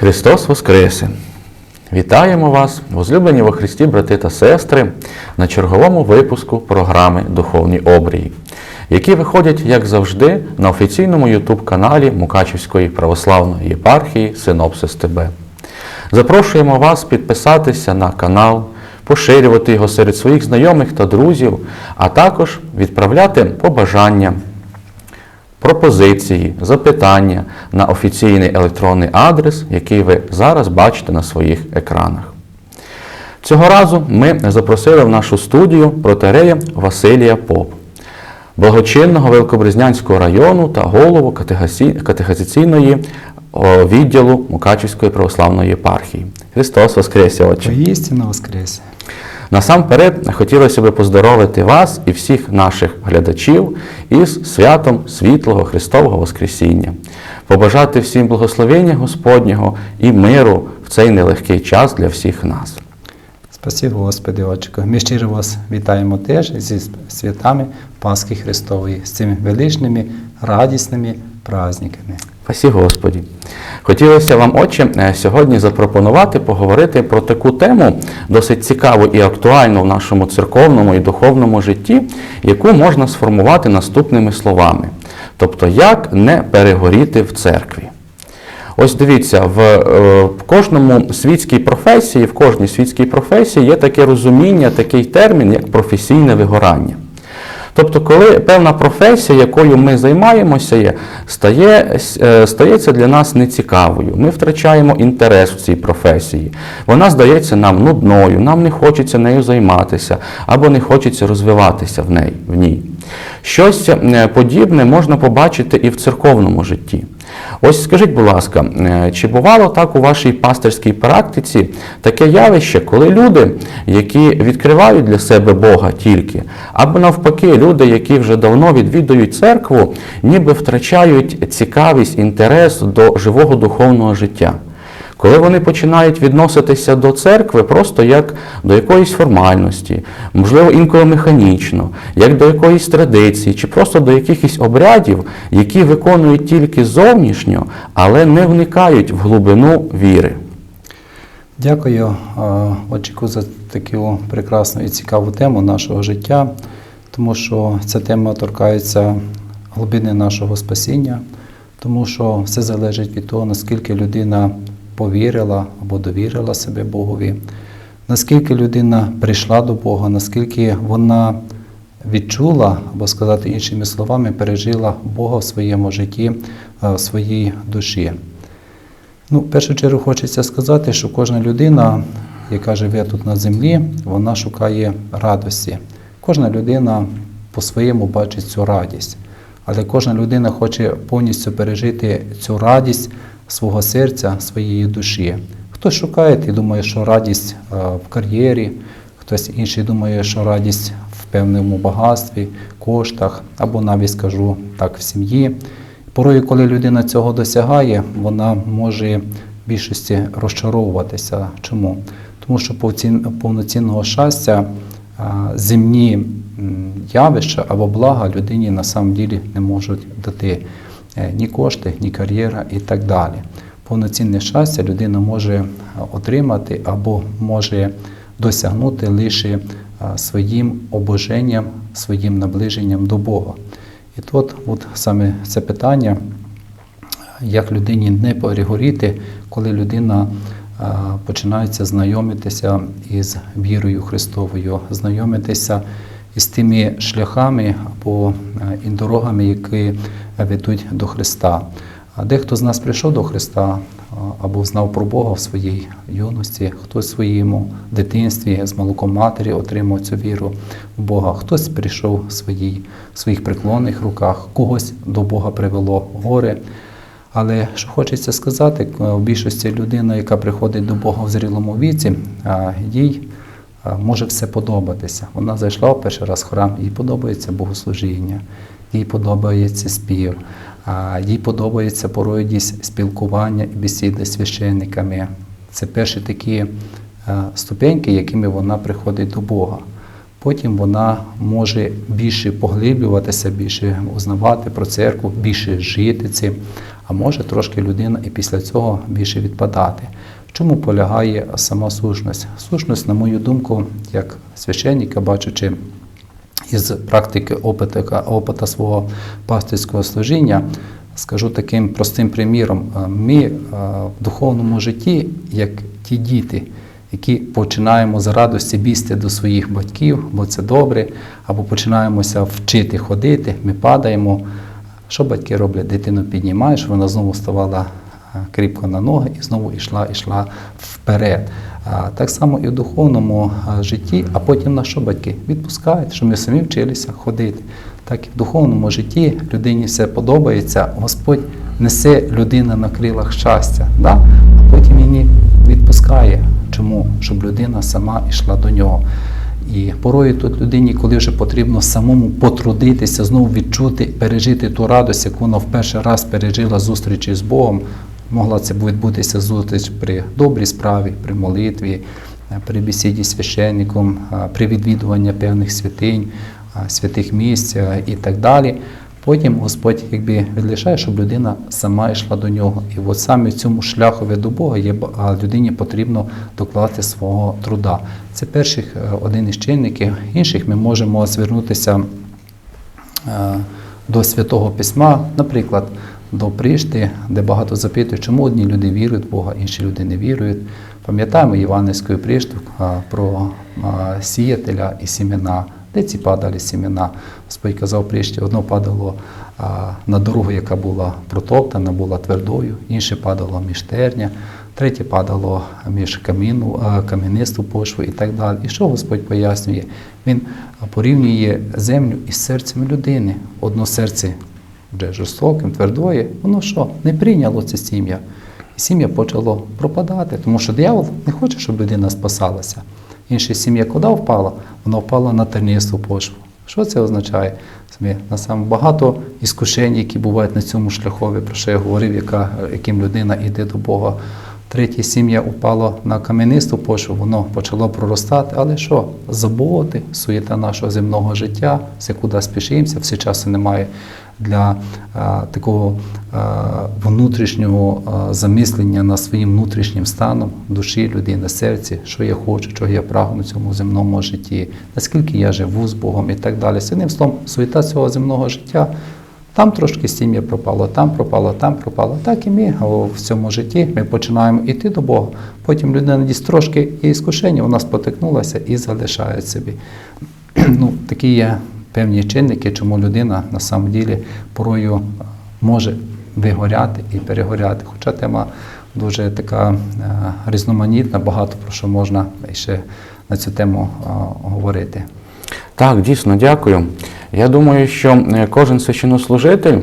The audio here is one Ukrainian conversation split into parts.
Христос Воскресе! Вітаємо вас, возлюблені во Христі, брати та сестри, на черговому випуску програми Духовні обрії, які виходять, як завжди, на офіційному ютуб-каналі Мукачівської православної єпархії Синопсис ТБ. Запрошуємо вас підписатися на канал, поширювати його серед своїх знайомих та друзів, а також відправляти побажання пропозиції, запитання на офіційний електронний адрес, який ви зараз бачите на своїх екранах. Цього разу ми запросили в нашу студію протерея Василія Поп, благочинного Великобрезнянського району та голову катехасі- відділу Мукачівської православної єпархії. Христос Воскресе, Отче! Воістину воскресе. Насамперед хотілося б поздоровити вас і всіх наших глядачів із святом світлого Христового Воскресіння, побажати всім благословення Господнього і миру в цей нелегкий час для всіх нас. Спасибо, Господи, Отчику. Ми щиро вас вітаємо теж зі святами Пасхи Христової, з цими величними, радісними праздниками. Спасі Господі. Хотілося вам, Отче, е, сьогодні запропонувати поговорити про таку тему, досить цікаву і актуальну в нашому церковному і духовному житті, яку можна сформувати наступними словами. Тобто, як не перегоріти в церкві. Ось дивіться, в, е, в кожному світській професії, в кожній світській професії є таке розуміння, такий термін, як професійне вигорання. Тобто, коли певна професія, якою ми займаємося, є, стає, е, стається для нас нецікавою, ми втрачаємо інтерес в цій професії. Вона здається нам нудною, нам не хочеться нею займатися або не хочеться розвиватися в неї, в ній. Щось е, подібне можна побачити і в церковному житті. Ось скажіть, будь ласка, е, чи бувало так у вашій пастирській практиці таке явище, коли люди, які відкривають для себе Бога тільки, або навпаки, люди, які вже давно відвідують церкву, ніби втрачають цікавість, інтерес до живого духовного життя? Коли вони починають відноситися до церкви просто як до якоїсь формальності, можливо, інколи механічно, як до якоїсь традиції, чи просто до якихось обрядів, які виконують тільки зовнішньо, але не вникають в глибину віри. Дякую, Отчику, за таку прекрасну і цікаву тему нашого життя, тому що ця тема торкається глибини нашого спасіння, тому що все залежить від того, наскільки людина повірила або довірила себе Богові, наскільки людина прийшла до Бога, наскільки вона відчула, або сказати іншими словами, пережила Бога в своєму житті, е, в своїй душі. Ну, в першу чергу хочеться сказати, що кожна людина, яка живе тут на землі, вона шукає радості. Кожна людина по-своєму бачить цю радість, але кожна людина хоче повністю пережити цю радість свого серця, своєї душі. Хтось шукає і думає, що радість е, в кар'єрі, хтось інший думає, що радість в певному багатстві, коштах, або навіть скажу так, в сім'ї. Порою, коли людина цього досягає, вона може в більшості розчаровуватися. Чому? Тому що повноцінного щастя а, земні явища або блага людині на самом ділі не можуть дати е, ні кошти, ні кар'єра і так далі. Повноцінне щастя людина може отримати або може досягнути лише своїм обоженням, своїм наближенням до Бога. І тут от саме це питання, як людині не перегоріти, коли людина е, починається знайомитися із вірою Христовою, знайомитися із тими шляхами або е, і дорогами, які ведуть до Христа. Дехто з нас прийшов до Христа або знав про Бога в своїй юності, хтось в своєму дитинстві з молоком матері отримав цю віру в Бога, хтось прийшов в, своїй, в своїх преклонних руках, когось до Бога привело горе. Але що хочеться сказати, в більшості людина, яка приходить до Бога в зрілому віці, їй може все подобатися. Вона зайшла в перший раз в храм, їй подобається богослужіння, їй подобається спів, їй подобається порою спілкування і бесіди з священниками. Це перші такі е, ступеньки, якими вона приходить до Бога. Потім вона може більше поглиблюватися, більше узнавати про церкву, більше жити цим, а може трошки людина і після цього більше відпадати. В чому полягає сама сущність? Сущність, на мою думку, як священника, бачучи із практики опита, опита свого пастирського служіння, скажу таким простим приміром. Е, Ми е, в духовному житті, як ті діти, які починаємо з радості бігти до своїх батьків, бо це добре, або починаємося вчити ходити, ми падаємо. Що батьки роблять? Дитину піднімаєш, вона знову ставала кріпко на ноги і знову йшла, йшла вперед. Так само і в духовному житті, а потім на що батьки відпускають, що ми самі вчилися ходити. Так і в духовному житті людині все подобається, Господь несе людина на крилах щастя, да? а потім її відпускає. Чому? Щоб людина сама йшла до нього. І порою тут людині, коли вже потрібно самому потрудитися, знову відчути, пережити ту радость, яку вона в перший раз пережила зустрічі з Богом. Могла це відбутися зустріч при добрій справі, при молитві, е, при бесіді з священником, е, при відвідуванні певних святинь, е, святих місць і так далі. Потім Господь якби відлишає, щоб людина сама йшла до нього. І от саме в цьому шляхові до Бога є людині потрібно докласти свого труда. Це перших е, один із чинників. Інших ми можемо звернутися до Святого Письма, наприклад, до Пришти, де багато запитують, чому одні люди вірують в Бога, інші люди не вірують. Пам'ятаємо Іванівську Пришту про сіятеля і сімена. Де ці падали сімена? Господь казав Пришті, одно падало на дорогу, яка була протоптана, була твердою, інше падало між терня, третє падало між каміну, кам'янисту почву і так далі. І що Господь пояснює? Він порівнює землю із серцем людини. Одно серце вже жорстоким, твердоє, воно що? Не прийняло це сім'я. І сім'я почало пропадати, тому що диявол не хоче, щоб людина спасалася. Інша сім'я куди впала? Вона впала на тернисту почву. Що це означає? Насаме на багато іскушень, які бувають на цьому шляхові, про що я говорив, яка, яким людина йде до Бога. Третя сім'я упала на кам'янисту почву, воно почало проростати. Але що? Заботи, суєта нашого земного життя, все куди спішимося, все часу немає для а, такого а, внутрішнього а, замислення над своїм внутрішнім станом душі людини, серці, що я хочу, чого я прагну в цьому земному житті, наскільки я живу з Богом і так далі. З одним словом, суєта цього земного життя. Там трошки сім'я пропало, там пропало, там пропало. Так і ми в цьому житті ми починаємо йти до Бога. Потім людина десь трошки є іскушення, вона спотикнулася і залишає собі. ну, такі є певні чинники, чому людина на самом ділі порою може вигоряти і перегоряти. Хоча тема дуже така е, різноманітна, багато про що можна ще на цю тему е, говорити. Так, дійсно, дякую. Я думаю, що е, кожен священнослужитель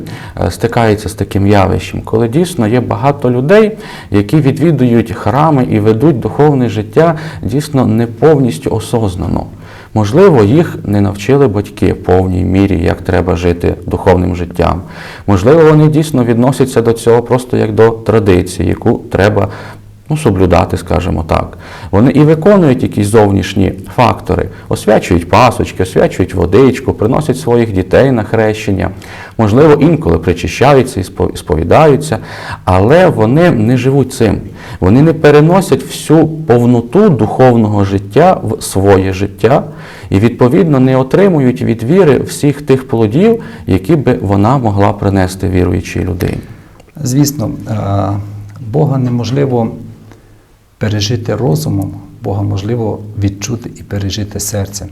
е, стикається з таким явищем, коли дійсно є багато людей, які відвідують храми і ведуть духовне життя дійсно не повністю осознано. Можливо, їх не навчили батьки в повній мірі, як треба жити духовним життям. Можливо, вони дійсно відносяться до цього просто як до традиції, яку треба ну, соблюдати, скажімо так. Вони і виконують якісь зовнішні фактори, освячують пасочки, освячують водичку, приносять своїх дітей на хрещення, можливо, інколи причащаються і сповідаються, але вони не живуть цим. Вони не переносять всю повноту духовного життя в своє життя і, відповідно, не отримують від віри всіх тих плодів, які би вона могла принести віруючій людині. Звісно, е, Бога неможливо пережити розумом, Бога можливо відчути і пережити серцем.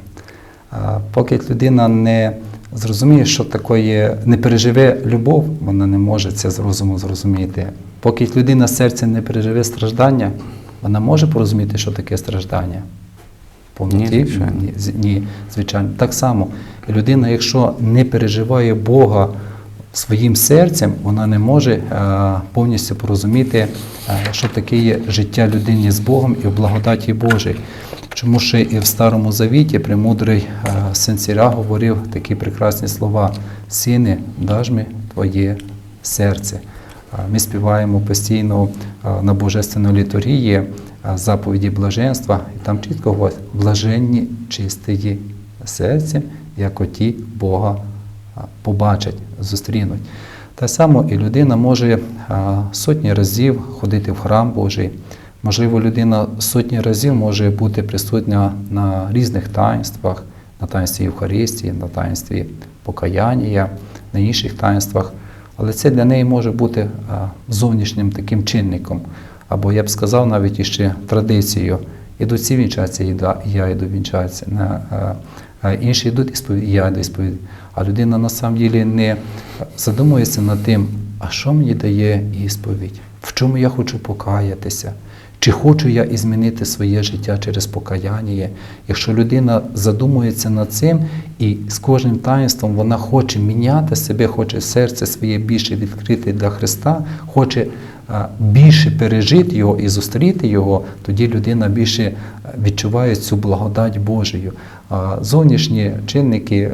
Поки людина не зрозуміє, що таке, не переживе любов, вона не може це з розуму зрозуміти. Поки людина серцем не переживе страждання, вона може порозуміти, що таке страждання. Повноті? Ні, звичайно. Ні, звичайно. Так само, людина, якщо не переживає Бога своїм серцем, вона не може е, повністю порозуміти, е, що таке є життя людині з Богом і в благодаті Божій. Чому ще і в Старому Завіті премудрий е, син Сіря говорив такі прекрасні слова: Сине, даж ми твоє серце. Ми співаємо постійно на божественній літургії е, заповіді блаженства, і там чітко говорять блаженні чистої серцем, як оті Бога побачать, зустрінуть. Так само і людина може сотні разів ходити в храм Божий. Можливо, людина сотні разів може бути присутня на різних таїнствах, на таїнстві Євхаристії, на таїнстві покаяння, на інших таїнствах. Але це для неї може бути зовнішнім таким чинником, або я б сказав навіть іще традицією. Ідуть всі вінчатися, і і я йду вінчатися. Інші йдуть і я йду. А людина на самом ділі не задумується над тим, а що мені дає ісповідь, в чому я хочу покаятися. Чи хочу я і змінити своє життя через покаяння? Якщо людина задумується над цим і з кожним таїнством вона хоче міняти себе, хоче серце своє більше відкрити для Христа, хоче більше пережити його і зустріти його, тоді людина більше відчуває цю благодать Божою. Зовнішні чинники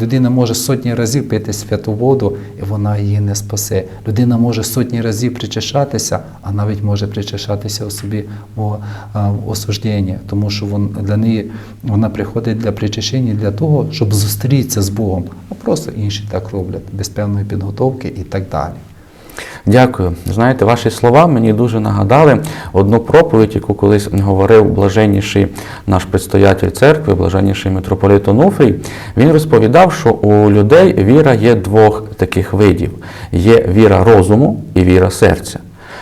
Людина може сотні разів пити святу воду, і вона її не спасе. Людина може сотні разів причащатися, а навіть може причащатися у собі в, осужденні, тому що вон, для неї вона приходить для причащення для того, щоб зустрітися з Богом, а просто інші так роблять, без певної підготовки і так далі. Дякую. Знаєте, ваші слова мені дуже нагадали одну проповідь, яку колись говорив блаженніший наш предстоятель церкви, блаженніший митрополит Онуфрій. Він розповідав, що у людей віра є двох таких видів: є віра розуму і віра серця.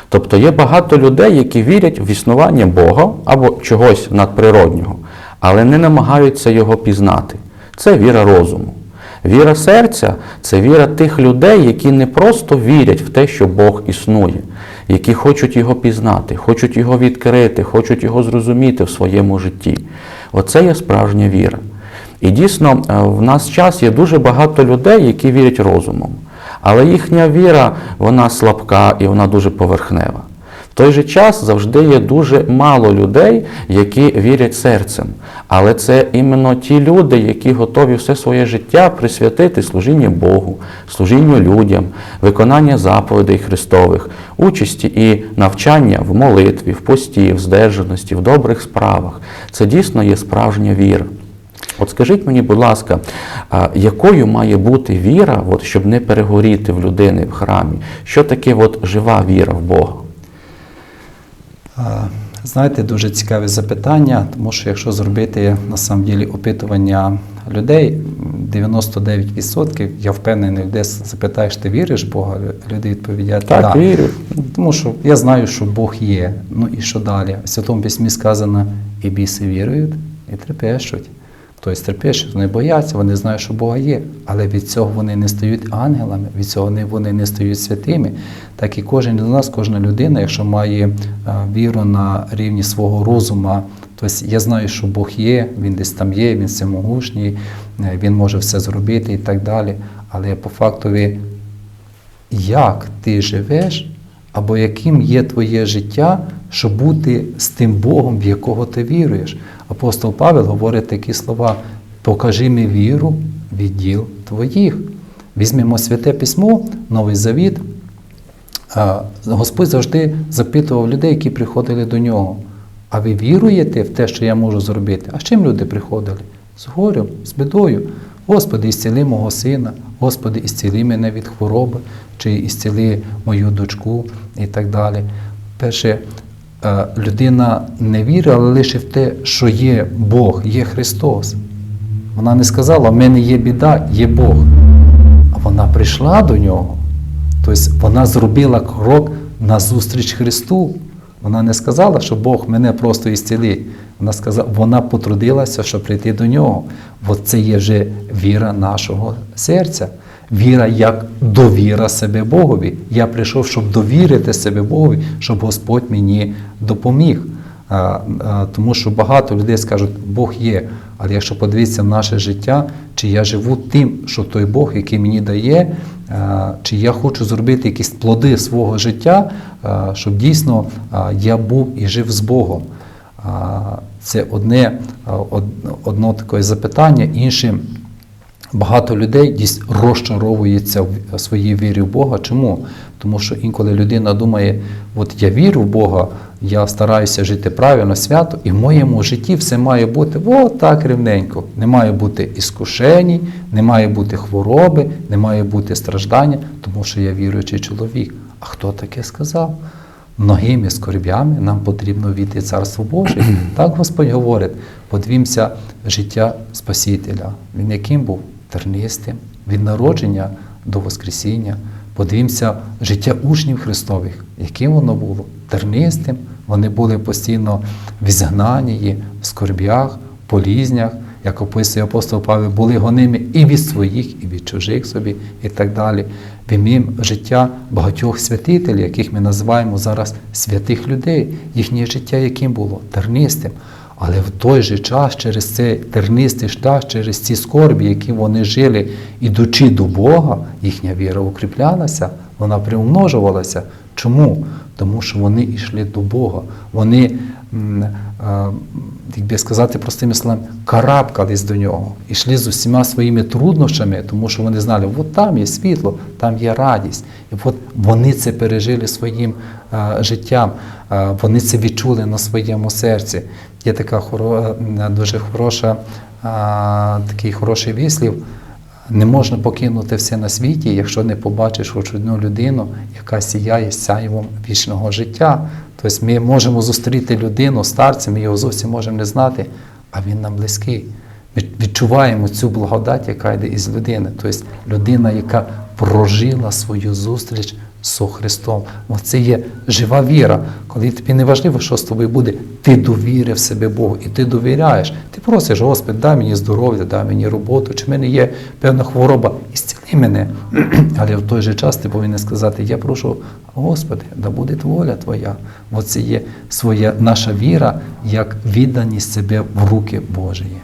Тобто є багато людей, які вірять в існування Бога або чогось надприроднього, але не намагаються його пізнати. Це віра розуму. Віра серця це віра тих людей, які не просто вірять в те, що Бог існує, які хочуть його пізнати, хочуть його відкрити, хочуть його зрозуміти в своєму житті. Оце є справжня віра. І дійсно, е, в нас час є дуже багато людей, які вірять розумом. Але їхня віра, вона слабка і вона дуже поверхнева. В той же час завжди є дуже мало людей, які вірять серцем. Але це іменно ті люди, які готові все своє життя присвятити служінню Богу, служінню людям, виконання заповідей Христових, участі і навчання в молитві, в пості, в здержаності, в добрих справах. Це дійсно є справжня віра. От скажіть мені, будь ласка, якою має бути віра, от, щоб не перегоріти в людини в храмі? Що таке от, жива віра в Бога? Знаєте, дуже цікаве запитання, тому що якщо зробити на самом ділі опитування людей, 99% я впевнений, де запитаєш, ти віриш в Бога, люди відповідають Так, «Да». вірю. Тому що я знаю, що Бог є. Ну і що далі? В Святому Письмі сказано, і біси вірують, і трепещуть. Тобто трепещуть, вони бояться, вони знають, що Бога є, але від цього вони не стають ангелами, від цього вони- не стають святими. Так і кожен з нас, кожна людина, якщо має е, віру на рівні свого розума, тобто я знаю, що Бог є, Він десь там є, Він всемогущний, е, Він може все зробити і так далі. Але по фактові як ти живеш, або яким є твоє життя, щоб бути з тим Богом, в якого ти віруєш. Апостол Павел говорить такі слова: покажи мені віру від діл твоїх. Візьмемо святе письмо, Новий Завіт. Господь завжди запитував людей, які приходили до нього. А ви віруєте в те, що я можу зробити? А з чим люди приходили? З горем, з бідою. Господи, ісціли мого сина, Господи, ісціли мене від хвороби, чи ісціли мою дочку і так далі. Перше, людина не вірила лише в те, що є Бог, є Христос. Вона не сказала, в мене є біда, є Бог. А вона прийшла до нього. Тобто вона зробила крок назустріч Христу. Вона не сказала, що Бог мене просто ісцілить. Вона сказала, вона потрудилася, щоб прийти до нього. От це є вже віра нашого серця. Віра як довіра себе Богові. Я прийшов, щоб довірити себе Богові, щоб Господь мені допоміг. Тому що багато людей скажуть, Бог є. Але якщо подивитися в наше життя, чи я живу тим, що той Бог, який мені дає, чи я хочу зробити якісь плоди свого життя, щоб дійсно я був і жив з Богом. Це одне, одно таке запитання, інше. Багато людей дійсно розчаровується в своїй вірі в Бога. Чому? Тому що інколи людина думає, от я вірю в Бога, Я стараюся жити правильно, свято, і в моєму житті все має бути от так рівненько. Не має бути іскушені, не має бути хвороби, не має бути страждання, тому що я віруючий чоловік. А хто таке сказав? Многими скорбями нам потрібно війти Царство Боже. Так Господь говорить, подивімося життя Спасителя. Він яким був? Тернистим, від народження до Воскресіння. Подивімося життя учнів Христових, яким воно було? Тернистим. Вони були постійно в ізгнанні, в скорбях, полізнях, як описує апостол Павел, були гоними і від своїх, і від чужих собі, і так далі. Вімім життя багатьох святителів, яких ми називаємо зараз святих людей, їхнє життя яким було? Тернистим. Але в той же час через цей тернистий шлях, через ці скорбі, які вони жили, ідучи до Бога, їхня віра укріплялася, вона приумножувалася. Чому? Тому що вони йшли до Бога. Вони, е, як би сказати простими словами, карабкались до нього, йшли з усіма своїми труднощами, тому що вони знали, от там є світло, там є радість. І от вони це пережили своїм е, життям, е, вони це відчули на своєму серці. Є така дуже хороша, такий хороший вислів. Не можна покинути все на світі, якщо не побачиш хоч одну людину, яка сіяє сяйвом вічного життя. Тобто ми можемо зустріти людину, старця, ми його зовсім можемо не знати, а він нам близький. Ми відчуваємо цю благодать, яка йде із людини. Тобто людина, яка прожила свою зустріч з Христом. Оце є жива віра. Коли тобі не важливо, що з тобою буде, ти довірив себе Богу і ти довіряєш. Ти просиш, Господи, дай мені здоров'я, дай мені роботу, чи в мене є певна хвороба, і зціли мене. Але в той же час ти повинен сказати, я прошу, Господи, да буде воля Твоя. Оце є своя наша віра, як відданість себе в руки Божої.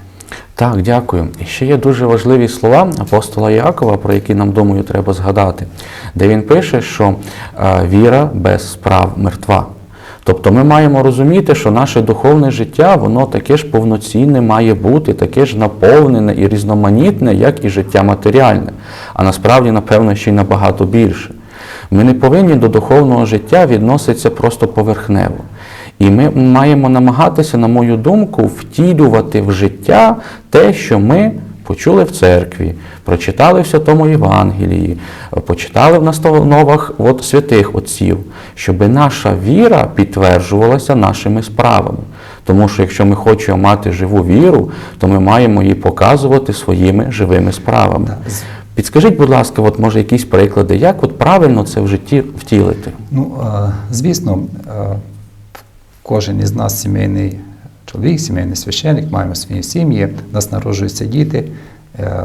Так, дякую. І ще є дуже важливі слова апостола Якова, про які нам думаю треба згадати, де він пише, що е, віра без справ мертва. Тобто ми маємо розуміти, що наше духовне життя, воно таке ж повноцінне має бути, таке ж наповнене і різноманітне, як і життя матеріальне, а насправді, напевно, ще й набагато більше. Ми не повинні до духовного життя відноситися просто поверхнево. І ми маємо намагатися, на мою думку, втілювати в життя те, що ми почули в церкві, прочитали в Святому Євангелії, почитали в настановах от, святих отців, щоб наша віра підтверджувалася нашими справами. Тому що якщо ми хочемо мати живу віру, то ми маємо її показувати своїми живими справами. Підскажіть, будь ласка, от може якісь приклади, як от правильно це в житті втілити? Ну, е, звісно, е, кожен із нас сімейний чоловік, сімейний священник, маємо свої сім'ї, у нас народжуються діти. е,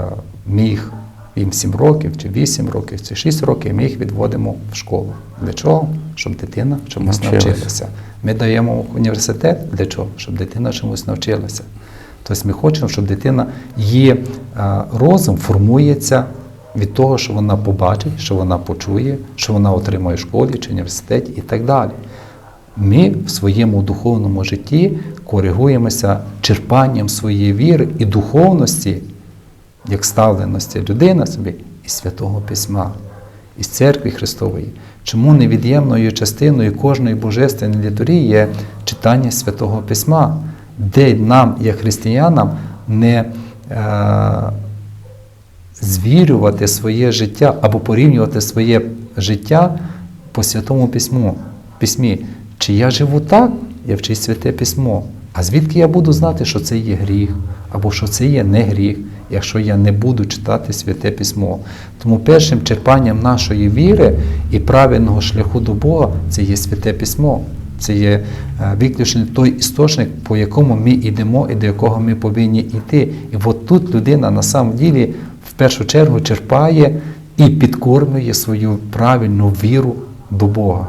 їх їм 7 років, чи 8 років, чи 6 років, ми їх відводимо в школу. Для чого? Щоб дитина чомусь Навчилася. навчилася. Ми даємо університет для чого? Щоб дитина чомусь навчилася. Тобто ми хочемо, щоб дитина її е, розум формується від того, що вона побачить, що вона почує, що вона отримає в школі чи університеті і так далі. Ми в своєму духовному житті коригуємося черпанням своєї віри і духовності, як ставленості людини собі із Святого Письма, із церкви Христової. Чому невід'ємною частиною кожної божественної літургії є читання Святого Письма, де нам, як християнам, не е, звірювати своє життя або порівнювати своє життя по Святому Письму, Письмі. Чи я живу так, я вчить Святе Письмо. А звідки я буду знати, що це є гріх, або що це є не гріх, якщо я не буду читати Святе Письмо? Тому першим черпанням нашої віри і правильного шляху до Бога це є Святе Письмо. Це є е, виключно той істочник, по якому ми йдемо і до якого ми повинні йти. І от тут людина на самом ділі в першу чергу черпає і підкормлює свою правильну віру до Бога.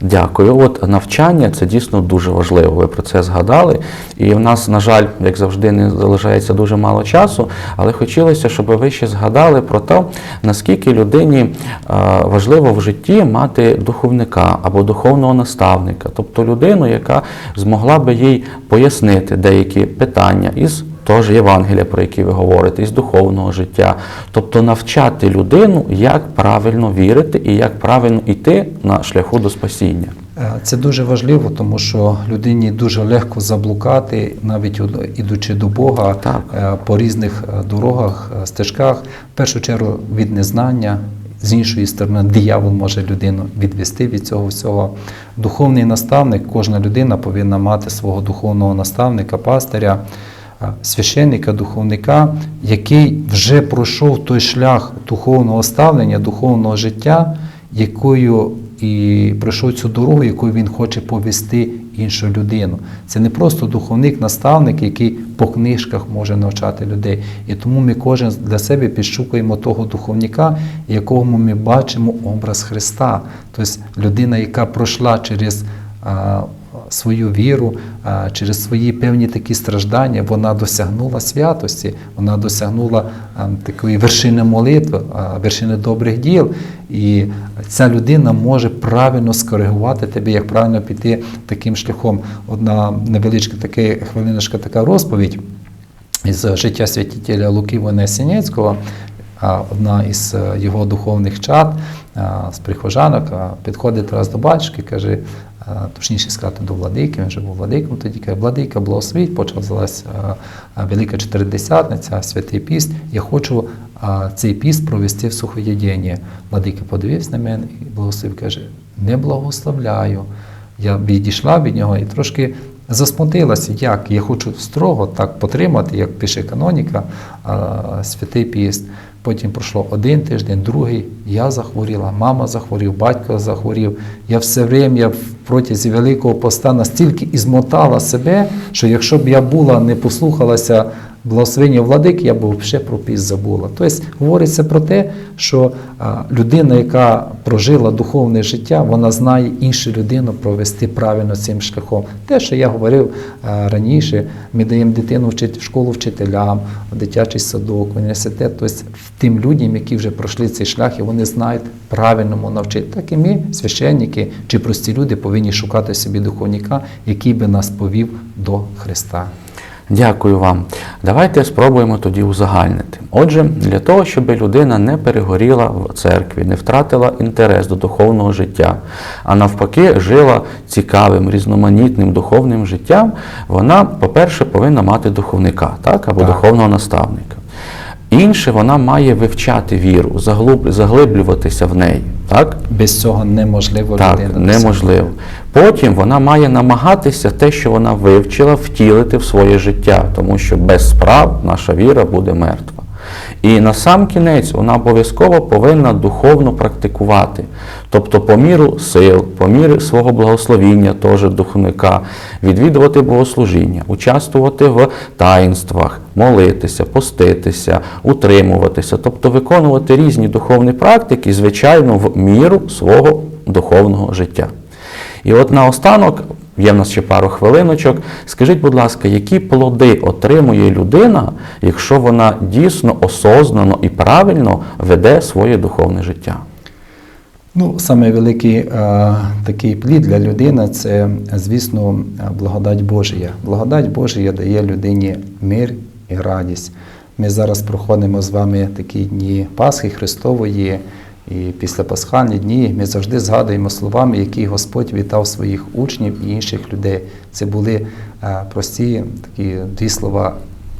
Дякую. От навчання це дійсно дуже важливо. Ви про це згадали. І в нас, на жаль, як завжди, не залишається дуже мало часу. Але хотілося, щоб ви ще згадали про те, наскільки людині е, важливо в житті мати духовника або духовного наставника, тобто людину, яка змогла би їй пояснити деякі питання із теж Євангелія, про які ви говорите, із духовного життя. Тобто навчати людину, як правильно вірити і як правильно йти на шляху до спасіння. Е, Це дуже важливо, тому що людині дуже легко заблукати, навіть ідучи до Бога Так. е, по різних е, дорогах, стежках. В першу чергу від незнання. З іншої сторони, диявол може людину відвести від цього всього. Духовний наставник, кожна людина повинна мати свого духовного наставника, пастиря, священника, духовника, який вже пройшов той шлях духовного ставлення, духовного життя, якою і пройшов цю дорогу, якою він хоче повести іншу людину. Це не просто духовник, наставник, який по книжках може навчати людей. І тому ми кожен для себе підшукуємо того духовника, якому ми бачимо образ Христа. Тобто людина, яка пройшла через а, свою віру, через свої певні такі страждання, вона досягнула святості, вона досягнула такої вершини молитви, вершини добрих діл. І ця людина може правильно скоригувати тебе, як правильно піти таким шляхом. Одна невеличка така хвилиночка така розповідь із життя святителя Луки Вонесенецького, а одна із е, його духовних чад, з прихожанок, підходить раз до батюшки, каже, точніше сказати, до владики, він вже був владиком, тоді каже, владика, благословіть, почалась а, а, Велика Чотиридесятниця, святий піст, я хочу цей піст провести в сухоєдінні. Владика подивився на мене і благословив, каже, не благословляю. Я відійшла від нього і трошки засмутилася, як я хочу строго так потримати, як пише каноніка, святий піст. Потім пройшло один тиждень, другий. Я захворіла, мама захворів, батько захворів. Я все время протязі Великого поста настільки ізмотала себе, що якщо б я була, не послухалася благословення владики, я б ще про піст забула. Тобто говориться про те, що людина, яка прожила духовне життя, вона знає іншу людину провести правильно цим шляхом. Те, що я говорив раніше, ми даємо дитину в школу вчителям, в дитячий садок, в університет, тобто тим людям, які вже пройшли цей шлях, і вони знають правильному навчити. Так і ми, священники чи прості люди, повинні шукати собі духовника, який би нас повів до Христа. Дякую вам. Давайте спробуємо тоді узагальнити. Отже, для того, щоб людина не перегоріла в церкві, не втратила інтерес до духовного життя, а навпаки, жила цікавим, різноманітним духовним життям, вона, по-перше, повинна мати духовника, так, або Так. духовного наставника. Інше, вона має вивчати віру, заглиблюватися в неї. Так? Без цього неможливо Так, людина неможливо. Потім вона має намагатися те, що вона вивчила, втілити в своє життя, тому що без справ наша віра буде мертва. І на сам кінець вона обов'язково повинна духовно практикувати, тобто по міру сил, по мірі свого благословіння, теж духовника, відвідувати богослужіння, участвувати в таїнствах, молитися, поститися, утримуватися, тобто виконувати різні духовні практики, звичайно, в міру свого духовного життя. І от наостанок, є в нас ще пару хвилиночок. Скажіть, будь ласка, які плоди отримує людина, якщо вона дійсно осознано і правильно веде своє духовне життя? Ну, саме великий е, такий плід для людини це, звісно, благодать Божія. Благодать Божія дає людині мир і радість. Ми зараз проходимо з вами такі дні Пасхи Христової, і після пасхальні дні ми завжди згадуємо словами, які Господь вітав своїх учнів і інших людей. Це були е, прості такі дві слова.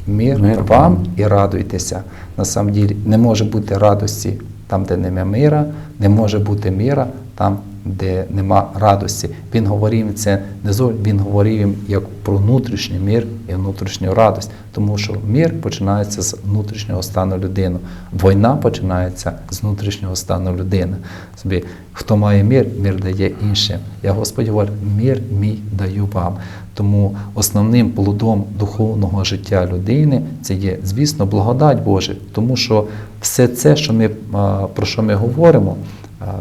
Мир, Мир вам і радуйтеся. На самом ділі не може бути радості там, де нема мира, не може бути мира там, де нема радості. Він говорив їм це не зо він говорив їм як про внутрішній мир і внутрішню радость, тому що мир починається з внутрішнього стану людини. Війна починається з внутрішнього стану людини. Собі, хто має мир, мир дає іншим. Я Господь говорить, мир мій даю вам. Тому основним плодом духовного життя людини це є, звісно, благодать Божа, тому що все це, що ми, про що ми говоримо,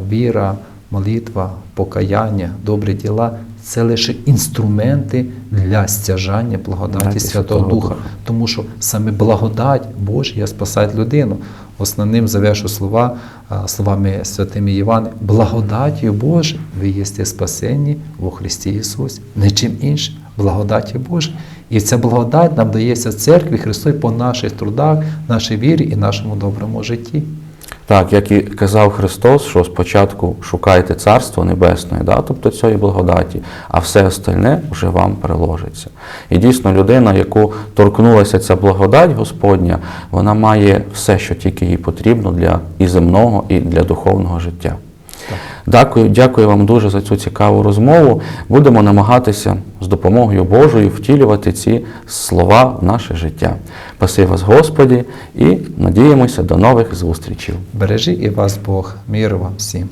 віра, молитва, покаяння, добрі діла, це лише інструменти для стяжання благодаті Благодаті Святого Духа. Духа. Тому що саме благодать Божа спасає людину. Основним завершу слова словами святими Івана, благодаттю Божою ви єсте спасені во Христі Ісусі, не чим іншим, благодаті Божій. І ця благодать нам дається церкві Христові по наших трудах, нашій вірі і нашому доброму житті. Так, як і казав Христос, що спочатку шукайте Царство Небесне, да, тобто цієї благодаті, а все остальне вже вам приложиться. І дійсно людина, яку торкнулася ця благодать Господня, вона має все, що тільки їй потрібно для і земного, і для духовного життя. Дякую, дякую вам дуже за цю цікаву розмову. Будемо намагатися з допомогою Божою втілювати ці слова в наше життя. Паси вас, Господі, і надіємося до нових зустрічей. Бережи і вас Бог, мир вам всім.